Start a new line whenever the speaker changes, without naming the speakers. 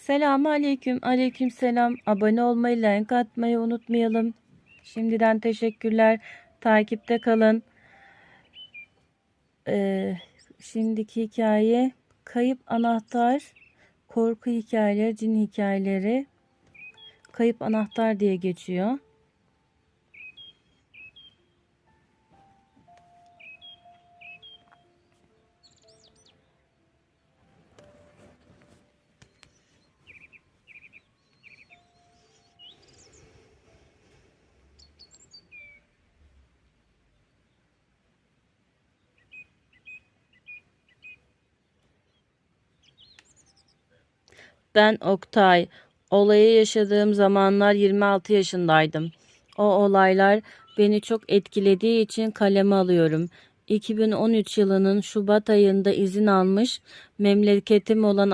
Selamun aleyküm. Aleyküm selam. Abone olmayı, like atmayı unutmayalım. Şimdiden teşekkürler. Takipte kalın. Ee, şimdiki hikaye kayıp anahtar, korku hikayeleri, cin hikayeleri. Kayıp anahtar diye geçiyor. Ben Oktay. Olayı yaşadığım zamanlar 26 yaşındaydım. O olaylar beni çok etkilediği için kaleme alıyorum. 2013 yılının Şubat ayında izin almış, memleketim olan